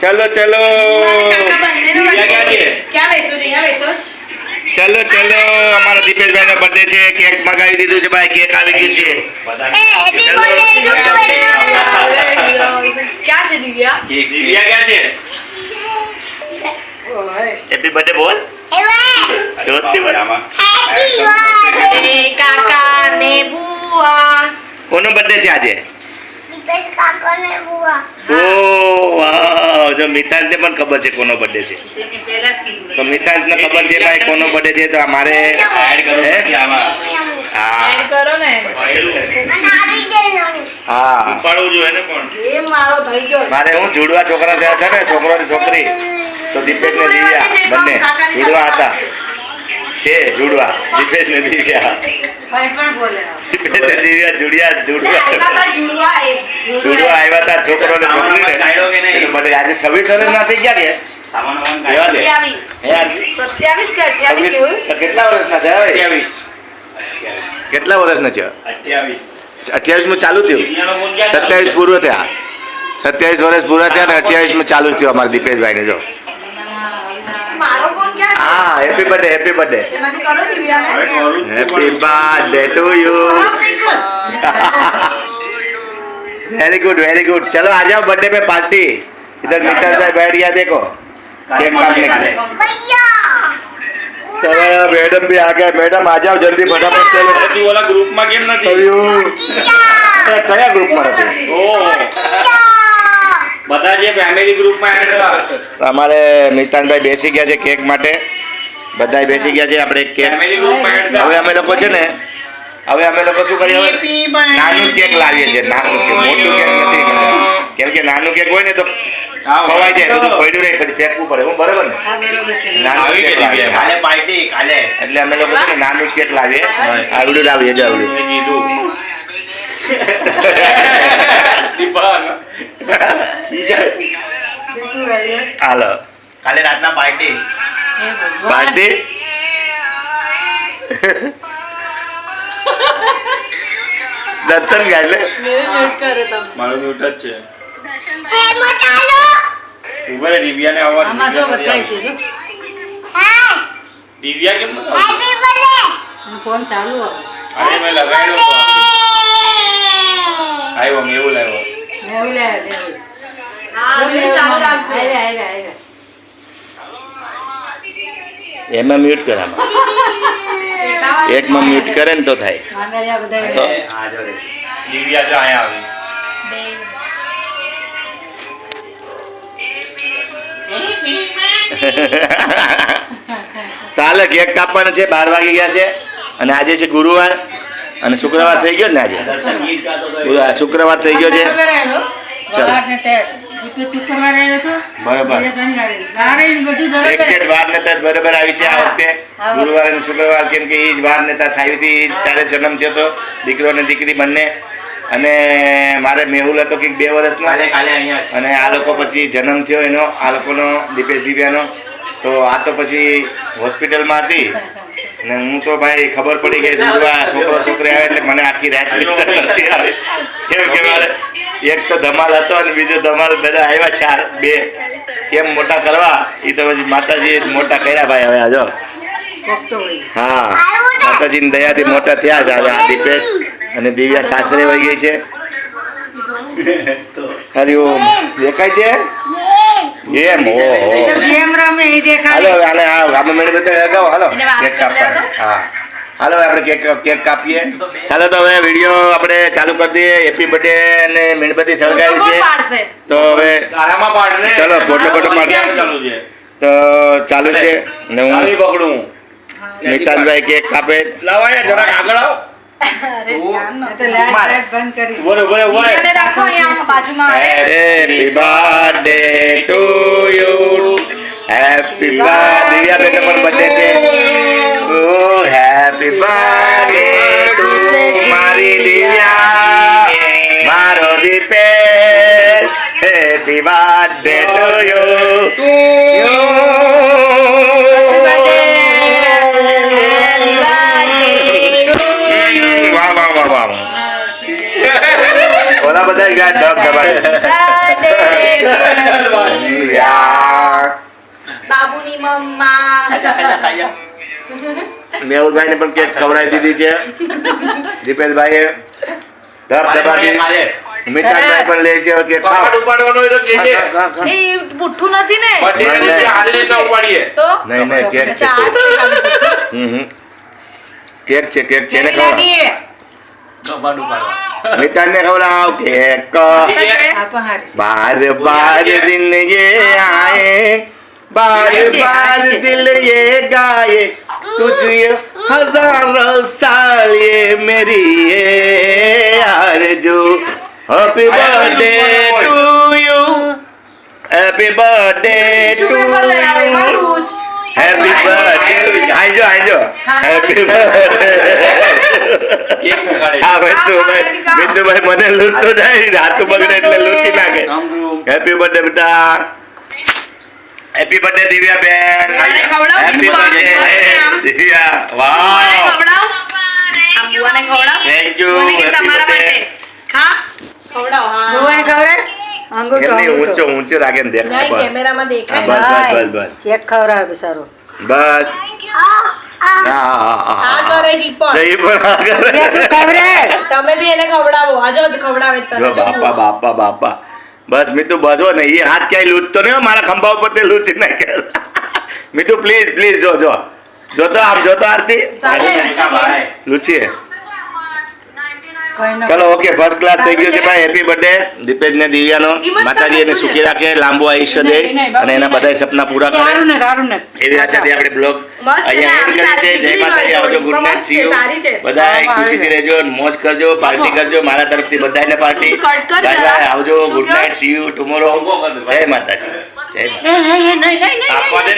ચલો ચલો. ચલો ચલો. અમારા દીપેશભાઈ નો બર્થડે છે. કેક મગાવી દીધું છે ભાઈ. કેક આવી ગયું છે. ક્યાં છે દિવ્યા? દિવ્યા ક્યાં છે? હેપી બર્થડે બોલ. કાકા ને બુઆ. કોનો બર્થડે છે આજે? દીપેશ કાકા ને ઓ વાવ. જો મિતાંતને પણ ખબર છે કોનો બર્થડે છે. તેને પહેલા જ કીધું તો મિતાંતને ખબર છે ભાઈ કોનો બર્થડે છે તો અમારે એડ કરો હે? એડ કરો ને. ઉપાડવું જોઈએ ને પણ. એ મારો થઈ ગયો. મારે હું જોડવા છોકરા થયા હતા ને છોકરો ને છોકરી. તો દીપેશ ને દિવ્યા બંને. જોડવા હતા. છે જોડવા. દીપેશ ને દિવ્યા ભાઈ પણ બોલે દીપેશ ને દિવ્યા જોડ્યા આવ્યા જોડવા તા જુડવા એ જોડવા આવ્યા હતા છોકરો ને છોકરી ને કાઢ્યો કે નહીં? એટલે બધે આજે છવ્વીસ વર્ષ ના કેટલા કેટલા છે અઠ્યાવીસ. માં ચાલુ થયું? સત્યાવીસ પૂરો થયા. સત્યાવીસ વર્ષ પૂરા થયા ને અઠ્યાવીસમાં ચાલુ જ થયું અમારા દીપેશભાઈ ને જો હેપી બર્થડે હેપી બર્થડે એમાંથી કરો દિવ્યાને હવે કરું જ છું હેપી પણ. Birthday to you very good very good चलो आ जाओ बर्थडे पे पार्टी इधर मित्र भाई बैठ गया देखो केक काटने के लिए ભૈયા चलो मैडम भी आ गए मैडम आ जाओ जल्दी फटाफट चलो અરે તું ઓલા ગ્રુપમાં કેમ નથી अयो, ભૈયા कया ग्रुप में रहते ઓહો ભૈયા બધા જે ફેમિલી ગ્રુપમાં એડ કર તો અમારે મિતાનભાઈ બેસી ગયા છે કેક માટે બધાય બેસી ગયા છે આપણે કેક. હવે અમે લોકો છે ને હવે અમે લોકો શું કરીએ હવે નાનું કેક લાવીએ છીએ નાનું કેક મોટું કેક નથી કેમ કે નાનું કેક હોય ને તો ખવાઈ જાય બધું પડ્યું રહે પછી ફેંકવું પડે હું બરાબર ને? હા બરોબર છે. નાનું કેક લાવીએ. કાલે પાર્ટી કાલે. એટલે અમે લોકો છે ને નાનું કેક લાવીએ. આવડું લાવીએ જો આવડું. કીધું. દીપાન. હાલો. કાલે રાતના પાર્ટી. પાર્ટી દર્શન ગાય લે મેં mute મારું મ્યુટ જ છે. ઊભા રે દિવ્યાને અવાજ આમાં જો બતાય છે જો. દિવ્યા કેમ હેપી બર્થડે ફોન ચાલુ અરે મેં લગાડ્યો તો આવ્યો મેં એવું લાવ્યો. મેં એવું લાવ્યા, મેં એવું. જો tá મેં ચાલુ રાખજો. આવ્યા, આવ્યા, આવ્યા. એમાં મ્યુટ કરામાં. એકમાં મ્યુટ કરે ને તો થાય. તો-. દિવ્યા જો અહીંયા આવી. બે. કેક કાપવાનો છે બાર વાગી ગયા છે. અને આજે છે ગુરુવાર. અને શુક્રવાર થઈ ગયો ને આજે. શુક્રવાર થઈ ગયો છે. ચાલો. બહારને શુક્રવારે આવ્યો હતો. બરાબર. શનિવારે. વારે બધું બરાબર. એક્ઝેક્ટ વાર નતા બરાબર આવી છે આ વખતે હા. અને શુક્રવાર કેમ કે એ જ વાર નતા થાય હતી ત્યારે જન્મ થયો હતો દીકરો અને દીકરી બંને અને મારે મેહુલ હતો કે બે વર્ષનો. અને આ લોકો પછી જન્મ થયો એનો આ લોકોનો દીપેશ દિવ્યાનો તો આ તો પછી હોસ્પિટલમાં હતી અને હું તો ભાઈ ખબર પડી ગઈ છોકરો છોકરી આવે એટલે મને આખી રાત. કેમ કે મારે એક તો ધમાલ હતો અને બીજો ધમાલ બધા આવ્યા ચાર બે. કેમ મોટા કરવા? એ તો પછી માતાજી મોટા કર્યા ભાઈ હવે આજો હા માતાજી ની હા માતાજીની દયાથી મોટા થયા છે હવે આ દીપેશ અને દિવ્યા સાસરે વહી ગઈ છે. હરિઓમ દેખાય છે? એમ હો દેખાડે. હાલો આને આ ગામમાં મેળે હાલો. કાપવા લેવા હા. હાલો આપણે કેક કેક કાપીએ. ચાલો તો હવે વીડિયો આપણે ચાલુ કરી દઈએ. હેપી બર્થડે અને મીણબત્તી સળગાવી છે. તો હવે ચલો, ફોટો ફોટો પાડ. ચાલુ છે. તો ચાલુ છે ને આવી હું પકડું. મિતાનભાઈ કેક કાપે. લાવો જરા આગળ આવો. Happy birthday to you happy birthday પણ બર્થડે છે. ઓ હેપી બર્થડે ટુ મારી દિવ્યા મારો Dipesh happy birthday to you Happy birthday. To you. વાહ વાહ વાહ વાહ ઓલા બધા ગયા ડબ દબાડે Birthday. યા. બાબુની મમ્મા મેહુલભાઈને પણ કેક ખવડાવી દીધી છે દીપેશભાઈએ ધબ ધબાટી મીઠાભાઈ પણ લે છે કે ખાઓ. ઉપાડવાનો તો ખા, ખા. એ પુઠ્ઠું નથી ને ની છે, હાલને ચા ઉપાડીએ. તો નહીં નહીં કેક છે છે. હમ હમ. કેક છે કેક છે ને કેવી લાગી? મિતાનને ખવડાવ કેક બાર બાર દિન છે. बार बार दिन ये आए बार ऐसे, बार ऐसे। दिल ये गाए तुझे हजारों साल ये मेरी ये आरज़ू happy birthday to you happy birthday to શું પેપર લઈ આવે? यू મારું જ. Happy birthday આઈજો આઈજો happy birthday cake વગાડે. હા બિંદુભાઈ બિંદુભાઈ મને લૂસતો જાય હાથ બગડે એટલે લૂસી નાખે હેપી બર્થડે બેટા happy birthday Divya ben. Happy birthday. Divya wow ખવડાવ. આ ખવડાવ. થેન્ક યુ તમારા માટે. ખા. ખવડાવ, હા. બુવાને ખવડાવ અંગૂઠો એમની ઊંચો ઊંચો રાખે ને દેખાય નહીં, કેમેરામાં દેખાય. બસ બસ બસ કેક ખવડાવે બિચારો. બસ. તમે બી એને ખવડાવો. આજે ખવડાવે તને. બાપા બાપા બાપા. બસ મીતુ બસો ને એ હાથ ક્યાંય લૂંટતો નહીં મારા ખંભા ઉપર તે લૂંચી નાખે. મીતુ પ્લીઝ પ્લીઝ જો જો. જોતો આમ જો તો આરતી. લૂચીએ. ચલો ઓકે ફર્સ્ટ ક્લાસ થઈ ગયો છે ભાઈ હેપી બર્થડે દીપેશ ને દિવ્યાનો નો માતાજી એને સુખી રાખે લાંબુ આયુષ્ય દે અને એના બધા સપના પૂરા કરે. સારું ને સારું ને. એવી આશાથી આપણે બ્લોગ અહીંયા એન્ડ કરી છે. જય માતાજી આવજો ગુડ નાઇટ સી યુ બધા ખુશી ખુશીથી આવી રહેજો મોજ કરજો પાર્ટી કરજો મારા તરફથી બધાને પાર્ટી. બાય બાય આવજો good night night see you tomorrow જય માતાજી જય માતાજી.